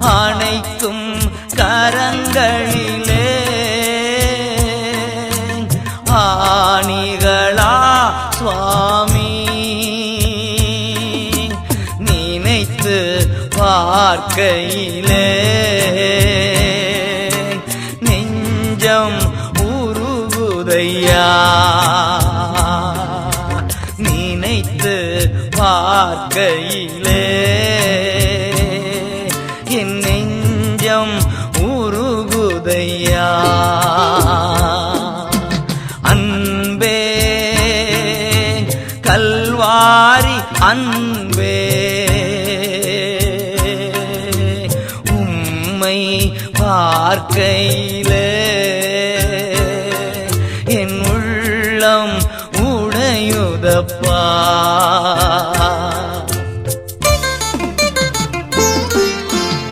அனைத்தும் கரங்களிலே. ஆணிகளா சுவாமி நினைத்து பார்க்கையிலே. நெஞ்சம் உருகுதையா நினைத்து பார்க்கையிலே. நெஞ்சம் உருகுதையா? அன்பே கல்வாரி அன்பே உம்மை பார்க்கையிலே என் உள்ளம் உடையுதப்பா.